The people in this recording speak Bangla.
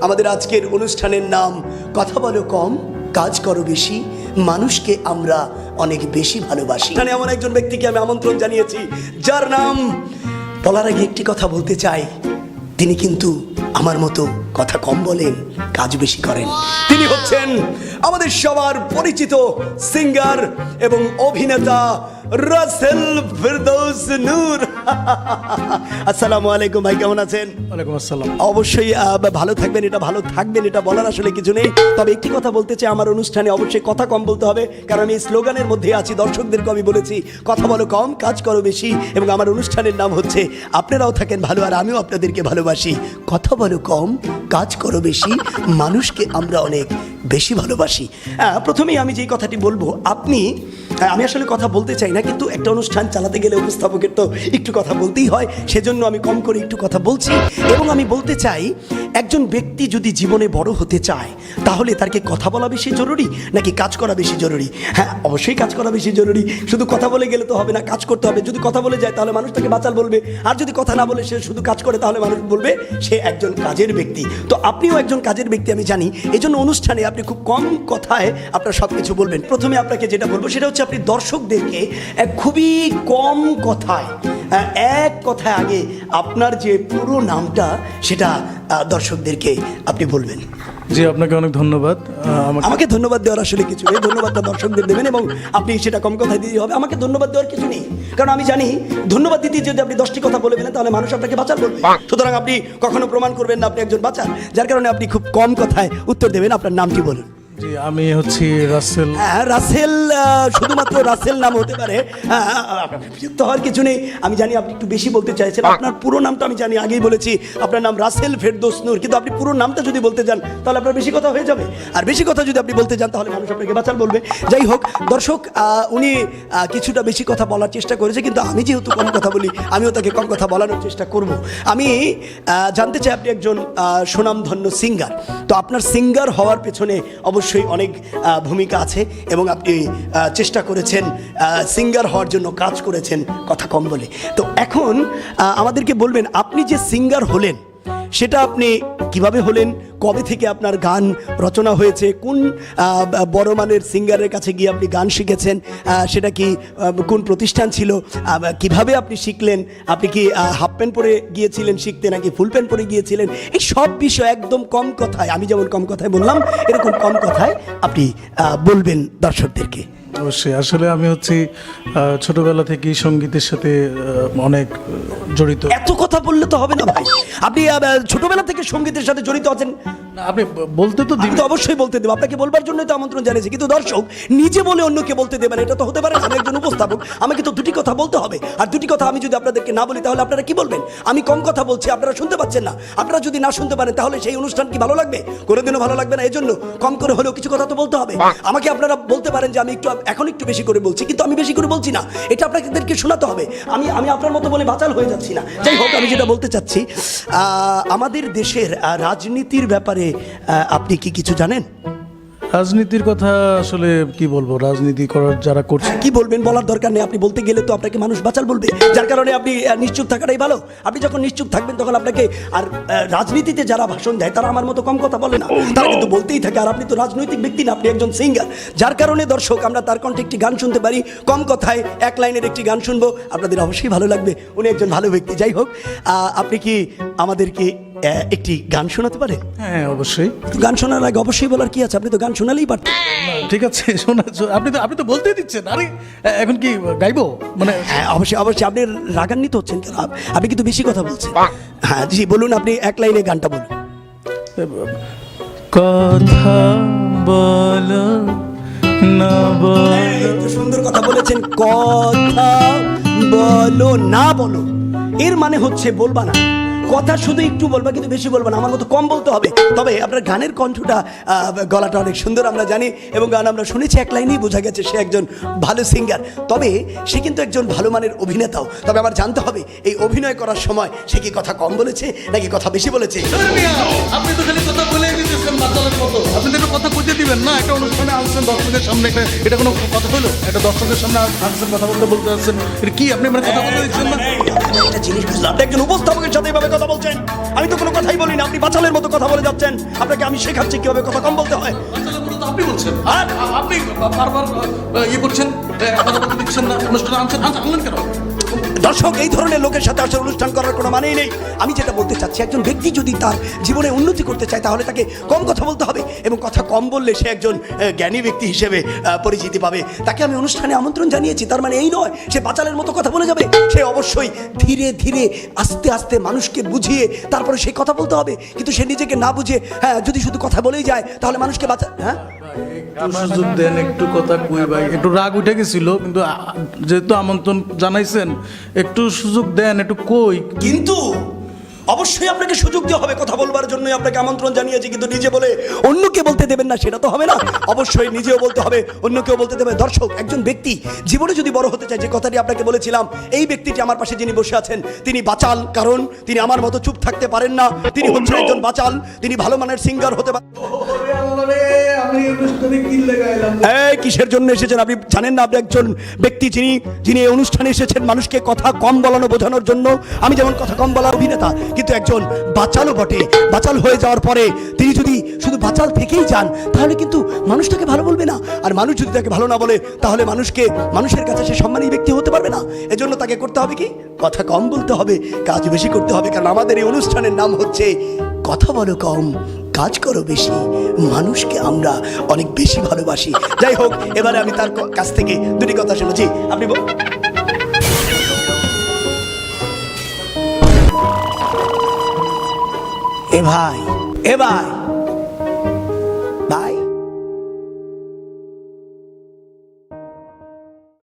আমাদের আজকের অনুষ্ঠানের নাম, কথা বলো কম, কাজ করো বেশি, মানুষকে আমরা অনেক বেশি ভালোবাসি। এখানে এমন একজন ব্যক্তিকে আমি আমন্ত্রণ জানিয়েছি, যার নাম, বলার আগে একটি কথা বলতে চাই। তিনি কিন্তু আমার মতো কথা কম বলেন, কাজ বেশি করেন। তিনি হচ্ছেন আমাদের সবার পরিচিত সিঙ্গার এবং অভিনেতা রাসেল ফিরদৌস নূর। আসসালামু আলাইকুম ভাই কেমন আছেন? ওয়ালাইকুম আসসালাম। অবশ্যই ভালো থাকবেন এটা ভালো থাকবেন এটা বলার আসলে কিছু নেই। তবে একটি কথা বলতে চাই আমার অনুষ্ঠানে অবশ্যই কথা কম বলতে হবে কারণ আমি এই স্লোগানের মধ্যে আছি দর্শকদেরকে আমি বলেছি কথা বলো কম কাজ করো বেশি এবং আমার অনুষ্ঠানের নাম হচ্ছে আপনারাও থাকেন ভালো আর আমিও আপনাদেরকে ভালোবাসি। কথা বলো কম কাজ করো বেশি মানুষকে আমরা অনেক বেশি ভালোবাসি। প্রথমেই আমি যেই কথাটি বলব আপনি আমি আসলে কথা বলতে চাই না কিন্তু একটা অনুষ্ঠান চালাতে গেলে উপস্থাপকের তো একটু কথা বলতেই হয়, সেজন্য আমি কম করে একটু কথা বলছি। এবং আমি বলতে চাই, একজন ব্যক্তি যদি জীবনে বড় হতে চায়, তাহলে তাকে কথা বলা বেশি জরুরি, নাকি কাজ করা বেশি জরুরি? হ্যাঁ অবশ্যই কাজ করা বেশি জরুরি। শুধু কথা বলে গেলে তো হবে না, কাজ করতে হবে। যদি কথা বলে যায়, তাহলে মানুষ তাকে বাঁচাল বলবে। আর যদি কথা না বলে সে শুধু কাজ করে, তাহলে মানুষ বলবে, সে একজন কাজের ব্যক্তি। তো আপনিও একজন কাজের ব্যক্তি, আমি জানি। এই জন্য অনুষ্ঠানে আপনি খুব কম কথায় আপনার সব কিছু বলবেন। প্রথমে আপনাকে যেটা বলব, সেটা হচ্ছে আপনি দর্শকদেরকে খুবই কম কথায় এক কথায় আগে আপনার যে পুরো নামটা সেটা দর্শকদেরকে আপনি বলবেন। জি আপনাকে অনেক ধন্যবাদ। আমাকে ধন্যবাদ দেওয়ার আসলে কিছু নেই। ধন্যবাদটা দর্শকদের দেবেন এবং আপনি সেটা কম কথায় দিতে হবে। আমাকে ধন্যবাদ দেওয়ার কিছু নেই। কারণ আমি জানি ধন্যবাদ দিতে যদি আপনি দশটি কথা বলে ফেলেন তাহলে মানুষ আপনাকে বাঁচার বলবে। সুতরাং আপনি কখনো প্রমাণ করবেন না আপনি একজন বাঁচার। যার কারণে আপনি খুব কম কথায় উত্তর দেবেন। আপনার নামটি বলুন। জি আমি হচ্ছি রাসেল। রাসেল শুধুমাত্র রাসেল নাম হতে পারে। হ্যাঁ, হওয়ার কিছু নেই। আমি জানি আপনি একটু বেশি বলতে চাইছেন। আপনার পুরো নামটা আমি জানি আগেই বলেছি। আপনার নাম রাসেল ফেরদোস নূর। কিন্তু আপনি পুরো নামটা যদি বলতে যান তাহলে আপনার বেশি কথা হয়ে যাবে। আর বেশি কথা যদি আপনি বলতে যান তাহলে মানুষ আপনাকে বাঁচাল বলবে। যাই হোক দর্শক উনি কিছুটা বেশি কথা বলার চেষ্টা করেছে কিন্তু আমি যেহেতু কম কথা বলি আমিও তাকে কম কথা বলানোর চেষ্টা করব। আমি জানতে চাই আপনি একজন সুনামধন্য সিঙ্গার তো আপনার সিঙ্গার হওয়ার পেছনে অবশ্যই অনেক আহ, ভূমিকা আছে এবং আপনি চেষ্টা করেছেন সিঙ্গার হওয়ার জন্য কাজ করেছেন কথা কম বলে। তো এখন আমাদেরকে বলবেন আপনি যে সিঙ্গার হলেন সেটা আপনি কীভাবে হলেন? কবে থেকে আপনার গান রচনা হয়েছে? কোন বড় মানের সিঙ্গারের কাছে গিয়ে আপনি গান শিখেছেন? সেটা কি কোন প্রতিষ্ঠান ছিল? কীভাবে আপনি শিখলেন? আপনি কি হাফ প্যান্ট পরে গিয়েছিলেন শিখতে নাকি ফুল প্যান্ট পরে গিয়েছিলেন? এই সব বিষয় একদম কম কথায়, আমি যেমন কম কথায় বললাম, এরকম কম কথায় আপনি বলবেন দর্শকদেরকে। অবশ্যই। আসলে আমি হচ্ছি ছোটবেলা থেকেই সঙ্গীতের সাথে অনেক জড়িত। এত কথা বললে তো হবে না ভাই। আপনি ছোটবেলা থেকে সঙ্গীতের সাথে জড়িত আছেন। আপনি বলতে তো অবশ্যই বলতে দেবো আপনাকে বলবার জন্যই তো আমন্ত্রণ জানিয়েছি। কিন্তু দর্শক নিজে বলে অন্যকে বলতে দেবেন এটা তো হতে পারে আমি একজন উপস্থাপক আমাকে তো দুটি কথা বলতে হবে। আর দুটি কথা আমি যদি আপনাদেরকে না বলি তাহলে আপনারা কি বলবেন? আমি কম কথা বলছি আপনারা শুনতে পাচ্ছেন না। আপনারা যদি না শুনতে পারেন তাহলে সেই অনুষ্ঠান কি ভালো লাগবে? কোনোদিনও ভালো লাগবে না এই জন্য কম করে হলেও কিছু কথা তো বলতে হবে। আমাকে আপনারা বলতে পারেন যে আমি একটু এখন একটু বেশি করে বলছি কিন্তু আমি বেশি করে বলছি না। এটা আপনাদেরকে শোনাতে হবে। আমি আমি আপনার মতো বলে বাচাল হয়ে যাচ্ছি না। যাই হোক আমি যেটা বলতে চাচ্ছি আহ, আমাদের দেশের রাজনীতির ব্যাপারে আহ, আপনি কি কিছু জানেন? রাজনীতির কথা আসলে কি বলব? রাজনীতি করার যারা করছে কি বলবেন বলার দরকার নেই। আপনি বলতে গেলে তো আপনাকে মানুষ বাঁচাল বলবে। যার কারণে আপনি নিশ্চুপ থাকাটাই ভালো। আপনি যখন নিশ্চুপ থাকবেন তখন আপনাকে আর রাজনীতিতে যারা ভাষণ দেয় তারা আমার মতো কম কথা বলে না। তারা কিন্তু বলতেই থাকে আর আপনি তো রাজনৈতিক ব্যক্তি না আপনি একজন সিঙ্গার যার কারণে দর্শক আমরা তার কণ্ঠে একটি গান শুনতে পারি। কম কথায় এক লাইনের একটি গান শুনব। আপনাদের অবশ্যই ভালো লাগবে। উনি একজন ভালো ব্যক্তি। যাই হোক আহ, আপনি কি আমাদেরকে একটি গান শোনাতে পারে? হ্যাঁ অবশ্যই। গান শোনার আগে অবশ্যই বলার কি আছে? আপনি তো গান শোনালেই পারতেন। ঠিক আছে শোনা আপনি তো আপনি তো বলতেই দিচ্ছেন। আরে এখন কি গাইবো? মানে হ্যাঁ অবশ্যই অবশ্যই আপনি রাগান্বিত হচ্ছেন কেন? আপ- আপনি কিন্তু বেশি কথা বলছেন। হ্যাঁ জি বলুন আপনি এক লাইনে গানটা বলুন। কথা বল না বলো। এই তো সুন্দর কথা বলেছেন। কথা বলো না বলো। এর মানে হচ্ছে বলবা না। কথা শুধু একটু বলবা, কিন্তু বেশি বলব না, আমার মতো কম বলতে হবে। তবে আপনার গানের কণ্ঠটা গলাটা অনেক সুন্দর আমরা জানি, এবং গান আমরা শুনেছি, এক লাইনেই বোঝা গেছে সে একজন ভালো সিঙ্গার তবে সে কিন্তু একজন ভালো মানের অভিনেতাও। তবে আমার জানতে হবে, এই অভিনয় করার সময় সে কি কথা কম বলেছে, নাকি কথা বেশি বলেছে? আপনি তো কথা বলে আপনি কথা দিবেন না, একটা অনুষ্ঠানে দর্শকের সামনে এটা কোনো কথা হলো? একটা দর্শকের সামনে কথা বলতে বলতে আসছেন কি আপনি মানে কথা বলতে না? একটা জিনিস বুঝলাম। একজন উপস্থাপকের সাথে এভাবে কথা বলছেন। আমি তো কোনো কথাই বলি না আপনি বাচালের মতো কথা বলে যাচ্ছেন। আপনাকে আমি শেখাচ্ছি কীভাবে কথা কম বলতে হয়। আপনি বলছেন। আর? আপনি বারবার ইয়ে করছেন কথা বলতে দিচ্ছেন না অনুষ্ঠানে আনছেন। আনছেন কেন? দর্শক, এই ধরনের লোকের সাথে আসলে অনুষ্ঠান করার কোনো মানেই নেই। আমি যেটা বলতে চাচ্ছি, একজন ব্যক্তি যদি তার জীবনে উন্নতি করতে চায়, তাহলে তাকে কম কথা বলতে হবে এবং কথা কম বললে সে একজন জ্ঞানী ব্যক্তি হিসেবে পরিচিতি পাবে। তাকে আমি অনুষ্ঠানে আমন্ত্রণ জানিয়েছি, তার মানে এই নয়, সে বাচালের মতো কথা বলে যাবে। সে অবশ্যই ধীরে ধীরে, আস্তে আস্তে মানুষকে বুঝিয়ে তারপরে সেই কথা বলতে হবে। কিন্তু সে নিজেকে না বুঝে হ্যাঁ যদি শুধু কথা বলেই যায়, তাহলে মানুষকে বাঁচা হ্যাঁ? একটু সুযোগ দেন একটু কথা কই ভাই। একটু রাগ উঠে গেছিল কিন্তু যেহেতু আমন্ত্রণ জানাইছেন একটু সুযোগ দেন একটু কই। কিন্তু অবশ্যই আপনাকে সুযোগ দেওয়া হবে কথা বলবার জন্য আপনাকে আমন্ত্রণ জানিয়েছি কিন্তু নিজে বলে অন্যকে বলতে দেবেন না সেটা তো হবে না। অবশ্যই নিজেও বলতে হবে অন্যকেও বলতে দেবে দর্শক একজন ব্যক্তি জীবনে যদি বড় হতে চায় যে কথাটি আপনাকে বলেছিলাম এই ব্যক্তিটি আমার পাশে যিনি বসে আছেন তিনি বাচাল কারণ তিনি আমার মতো চুপ থাকতে পারেন না। তিনি হচ্ছেন একজন বাচাল তিনি ভালো মানের সিঙ্গার হতে পারেন। এই কিসের জন্য এসেছেন? আপনি জানেন না, আপনি একজন ব্যক্তি যিনি যিনি এই অনুষ্ঠানে এসেছেন মানুষকে কথা কম বলানো বোঝানোর জন্য। আমি যেমন কথা কম বলার অভিনেতা, কিন্তু একজন বাচালও বটে। বাচাল হয়ে যাওয়ার পরে তিনি যদি শুধু বাচাল থেকেই যান, তাহলে কিন্তু মানুষ তাকে ভালো বলবে না। আর মানুষ যদি তাকে ভালো না বলে, তাহলে মানুষকে, মানুষের কাছে সে সম্মানী ব্যক্তি হতে পারবে না। এজন্য তাকে করতে হবে কি? কথা কম বলতে হবে, কাজ বেশি করতে হবে। কারণ আমাদের এই অনুষ্ঠানের নাম হচ্ছে, কথা বলো কম কাজ করো বেশি, মানুষকে আমরা অনেক বেশি ভালোবাসি। যাই হোক, এবারে আমি তার কাছ থেকে দুটি কথা শুনেছি আপনি এ ভাই এ ভাই।